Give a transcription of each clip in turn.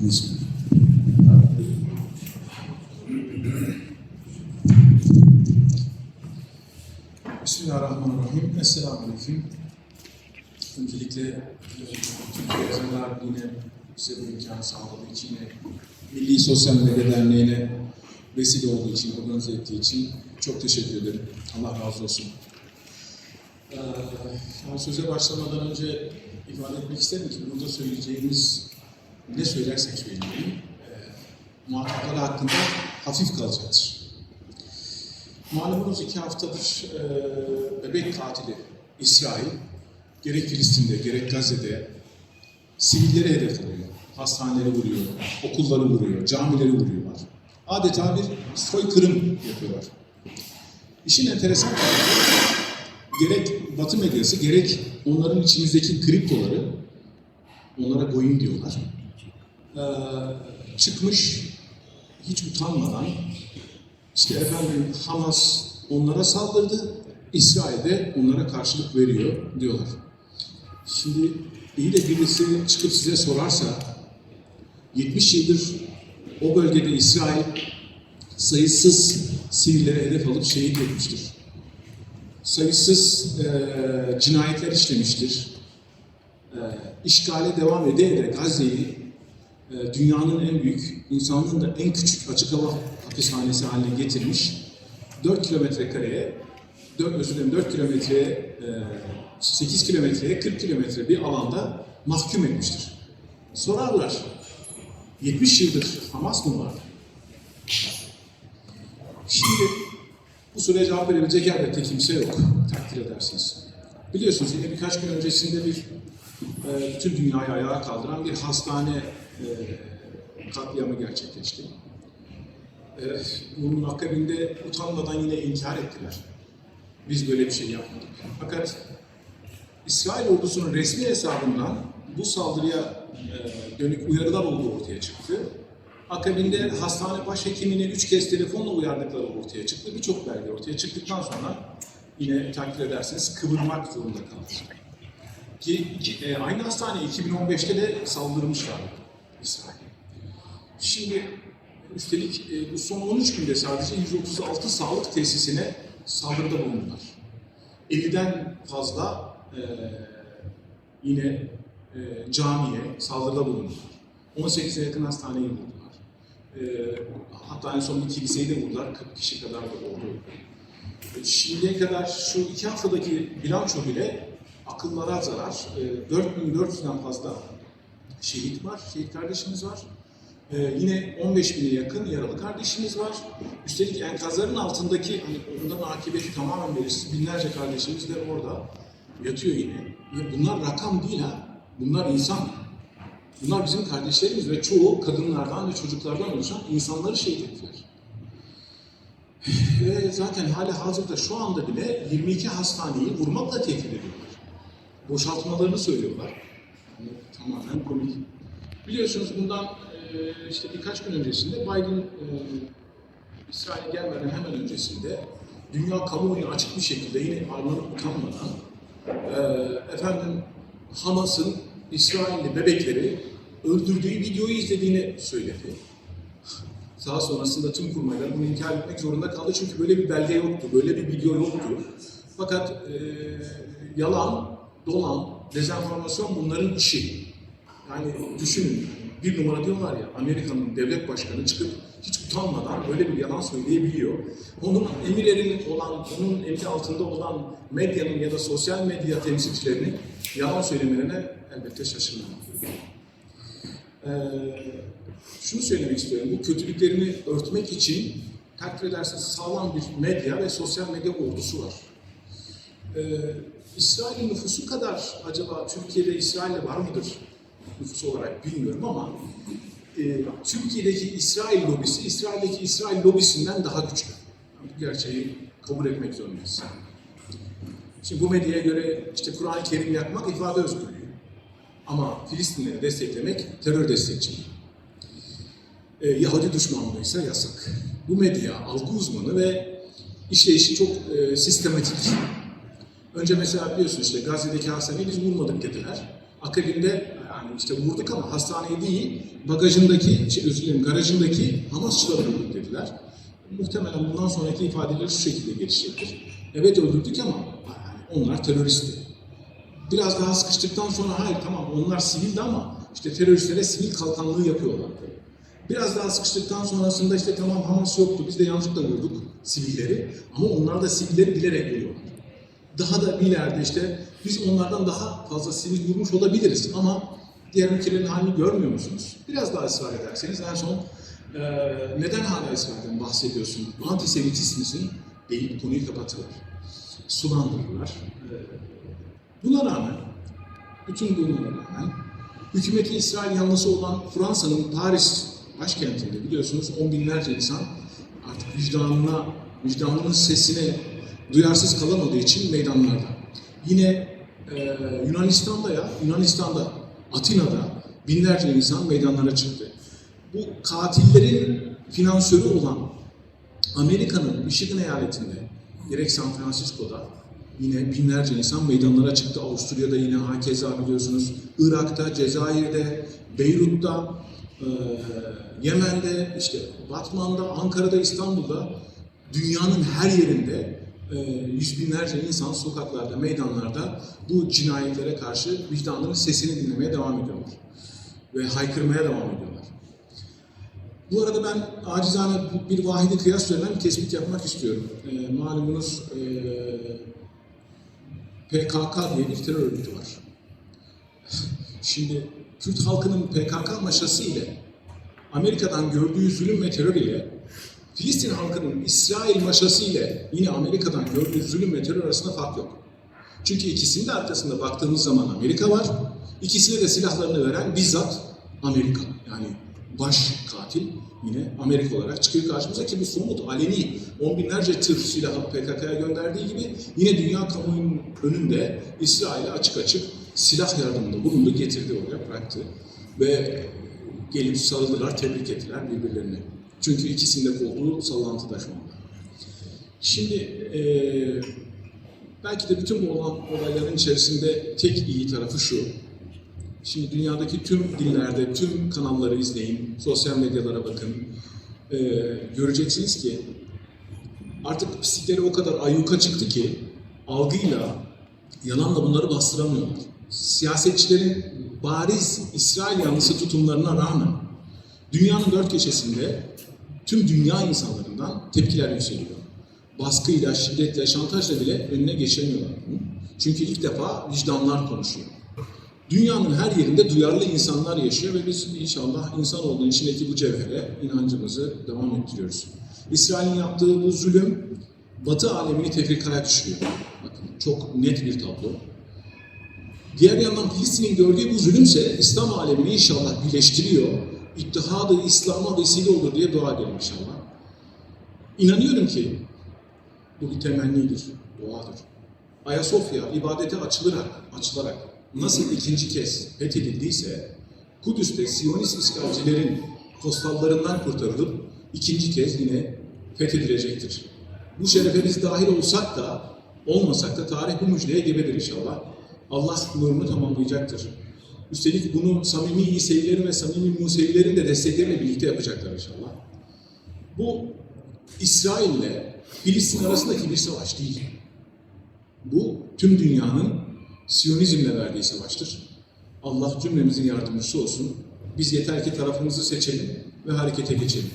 Bismillahirrahmanirrahim. Esselamu Aleyküm. Öncelikle Türkiye Yazarlar Birliği'ne bize bu imkanı sağladığı için ve Milli Sosyal Medya Derneği'ne vesile olduğu için, organize ettiği için çok teşekkür ederim. Allah razı olsun. Ee, söze başlamadan önce ifade etmek isterim ki burada söyleyeceğimiz ne söylersek söyleyelim, e, muhatapları hakkında hafif kalacaktır. Malumunuz iki haftadır e, bebek katili İsrail, gerek Filistin'de gerek Gazze'de sivilleri hedef alıyor. Hastaneleri vuruyor, okulları vuruyor, camileri vuruyorlar. Adeta bir soykırım yapıyorlar. İşin enteresan tarafı, gerek Batı medyası gerek onların içimizdeki kriptoları, onlara goyim diyorlar, e, çıkmış hiç utanmadan işte efendim Hamas onlara saldırdı, İsrail de onlara karşılık veriyor diyorlar. Şimdi iyi de birisi çıkıp size sorarsa 70 yıldır o bölgede İsrail sayısız sivilleri hedef alıp şehit etmiştir. Sayısız e, cinayetler işlemiştir. E, işgale devam ede ede Gazze'yi e, dünyanın en büyük, insanlığın da en küçük açık hava hapishanesi haline getirmiş. 4 kilometre kareye, 4, özür dilerim 4 kilometreye, e, 8 kilometreye 40 kilometre bir alanda mahkum etmiştir. Sorarlar, 70 yıldır Hamas mı var? Şimdi bu soruya cevap verebilecek elbette kimse yok, takdir edersiniz. Biliyorsunuz yine birkaç gün öncesinde bir e, bütün dünyayı ayağa kaldıran bir hastane e, katliamı gerçekleşti. E, bunun akabinde utanmadan yine inkar ettiler. Biz böyle bir şey yapmadık. Fakat İsrail ordusunun resmi hesabından bu saldırıya e, dönük uyarılar olduğu ortaya çıktı. Akabinde hastane başhekimini üç kez telefonla uyardıkları ortaya çıktı. Birçok belge ortaya çıktıktan sonra yine takdir ederseniz kıvırmak zorunda kaldı. Ki e, aynı hastane 2015'te de saldırmışlar İsrail. Şimdi üstelik e, bu son 13 günde sadece 136 sağlık tesisine saldırıda bulundular. 50'den fazla e, yine e, camiye saldırıda bulundular. 18'e yakın hastaneyi vurdular. E, hatta en son bir kiliseyi de vurdular. 40 kişi kadar da oldu. E, şimdiye kadar şu iki haftadaki bilanço bile akıllara zarar. E, 4400'den fazla şehit var, şehit kardeşimiz var. Ee, yine 15 bine yakın yaralı kardeşimiz var. Üstelik enkazların altındaki, hani ondan akıbeti tamamen belirsiz binlerce kardeşimiz de orada yatıyor yine. Ya bunlar rakam değil ha, bunlar insan. Bunlar bizim kardeşlerimiz ve çoğu kadınlardan ve çocuklardan oluşan insanları şehit ettiler. Ve zaten hala hazırda şu anda bile 22 hastaneyi vurmakla tehdit ediyorlar. Boşaltmalarını söylüyorlar. Yani tamamen komik. Biliyorsunuz bundan e, işte birkaç gün öncesinde Biden e, İsrail'e gelmeden hemen öncesinde dünya kamuoyuna açık bir şekilde yine arlanıp utanmadan e, efendim Hamas'ın İsrailli bebekleri öldürdüğü videoyu izlediğini söyledi. Daha sonrasında tüm kurmaylar bunu inkar etmek zorunda kaldı çünkü böyle bir belge yoktu, böyle bir video yoktu. Fakat e, yalan, dolan, dezenformasyon bunların işi. Yani düşünün, bir numara diyorlar ya, Amerika'nın devlet başkanı çıkıp hiç utanmadan böyle bir yalan söyleyebiliyor. Onun emirlerin olan, onun emri altında olan medyanın ya da sosyal medya temsilcilerinin yalan söylemelerine elbette şaşırmam. Ee, şunu söylemek istiyorum, bu kötülüklerini örtmek için takdir ederseniz sağlam bir medya ve sosyal medya ordusu var. Ee, İsrail'in nüfusu kadar acaba Türkiye'de İsrail'le var mıdır nüfus olarak bilmiyorum ama e, Türkiye'deki İsrail lobisi, İsrail'deki İsrail lobisinden daha güçlü. Bu gerçeği kabul etmek zorundayız. Şimdi bu medyaya göre işte Kur'an-ı Kerim yakmak ifade özgürlüğü. Ama Filistinleri desteklemek terör destekçiliği. Ee, Yahudi düşmanlığı ise yasak. Bu medya algı uzmanı ve işleyişi çok e, sistematik. Önce mesela biliyorsunuz işte Gazze'deki hastaneyi biz vurmadık dediler. Akabinde Yani işte vurduk ama hastaneyi değil, bagajındaki, şey, özür dilerim, garajındaki Hamasçıları vurduk dediler. Muhtemelen bundan sonraki ifadeleri şu şekilde gelişecektir. Evet öldürdük ama yani onlar teröristti. Biraz daha sıkıştıktan sonra hayır tamam onlar sivildi ama işte teröristlere sivil kalkanlığı yapıyorlardı. Biraz daha sıkıştıktan sonrasında işte tamam Hamas yoktu biz de yanlışlıkla vurduk sivilleri ama onlar da sivilleri bilerek vuruyorlar. Daha da ileride işte biz onlardan daha fazla sivil vurmuş olabiliriz ama diğer ülkelerin halini görmüyor musunuz? Biraz daha ısrar ederseniz en son e, neden hala İsrail'den bahsediyorsun? Antisemitist misin? Deyip konuyu kapatırlar. Sulandırırlar. E, buna rağmen, bütün bunlara rağmen hükümeti İsrail yanlısı olan Fransa'nın Paris başkentinde biliyorsunuz on binlerce insan artık vicdanına, vicdanının sesine duyarsız kalamadığı için meydanlarda. Yine e, Yunanistan'da ya, Yunanistan'da, Atina'da binlerce insan meydanlara çıktı. Bu katillerin finansörü olan Amerika'nın Michigan eyaletinde, gerek San Francisco'da yine binlerce insan meydanlara çıktı. Avusturya'da yine hakeza biliyorsunuz. Irak'ta, Cezayir'de, Beyrut'ta, e, Yemen'de, işte Batman'da, Ankara'da, İstanbul'da dünyanın her yerinde yüz binlerce insan sokaklarda, meydanlarda bu cinayetlere karşı vicdanların sesini dinlemeye devam ediyorlar. Ve haykırmaya devam ediyorlar. Bu arada ben acizane bir vahidi kıyas üzerinden bir tespit yapmak istiyorum. E, malumunuz e, PKK diye bir terör örgütü var. Şimdi Kürt halkının PKK maşası ile Amerika'dan gördüğü zulüm ve terör ile Filistin halkının İsrail maşası ile yine Amerika'dan gördüğü zulüm ve terör arasında fark yok. Çünkü ikisinin de arkasında baktığımız zaman Amerika var. İkisine de silahlarını veren bizzat Amerika. Yani baş katil yine Amerika olarak çıkıyor karşımıza ki bu somut, aleni, on binlerce tır silahı PKK'ya gönderdiği gibi yine dünya kamuoyunun önünde İsrail'e açık açık silah yardımında bulundu, getirdi oraya bıraktı. Ve gelip sarıldılar, tebrik ettiler birbirlerini. Çünkü ikisinde koltuğu sallantıda şu anda. Şimdi eee belki de bütün bu olan olayların içerisinde tek iyi tarafı şu. Şimdi dünyadaki tüm dillerde, tüm kanalları izleyin, sosyal medyalara bakın. Ee, göreceksiniz ki artık pislikleri o kadar ayyuka çıktı ki algıyla, yalanla bunları bastıramıyorlar. Siyasetçilerin bariz İsrail yanlısı tutumlarına rağmen dünyanın dört köşesinde tüm dünya insanlarından tepkiler yükseliyor. Baskıyla, şiddetle, şantajla bile önüne geçemiyorlar. Çünkü ilk defa vicdanlar konuşuyor. Dünyanın her yerinde duyarlı insanlar yaşıyor ve biz inşallah insanoğlunun içindeki bu cevhere inancımızı devam ettiriyoruz. İsrail'in yaptığı bu zulüm Batı alemini tefrikaya düşürüyor. Bakın çok net bir tablo. Diğer yandan Filistin'in gördüğü bu zulümse İslam alemini inşallah birleştiriyor. İttihadı İslam'a vesile olur diye dua edelim inşallah. İnanıyorum ki bu bir temennidir, duadır. Ayasofya ibadete açılarak, açılarak nasıl ikinci kez fethedildiyse Kudüs'te Siyonist işgalcilerin postallarından kurtarılıp ikinci kez yine fethedilecektir. Bu şerefe biz dahil olsak da olmasak da tarih bu müjdeye gebedir inşallah. Allah nurunu tamamlayacaktır. Üstelik bunu samimi İsevilerin ve samimi Musevilerin de destekleriyle birlikte yapacaklar inşallah. Bu İsrail ile Filistin arasındaki bir savaş değil. Bu tüm dünyanın Siyonizmle verdiği savaştır. Allah cümlemizin yardımcısı olsun. Biz yeter ki tarafımızı seçelim ve harekete geçelim.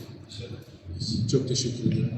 Çok teşekkür ederim.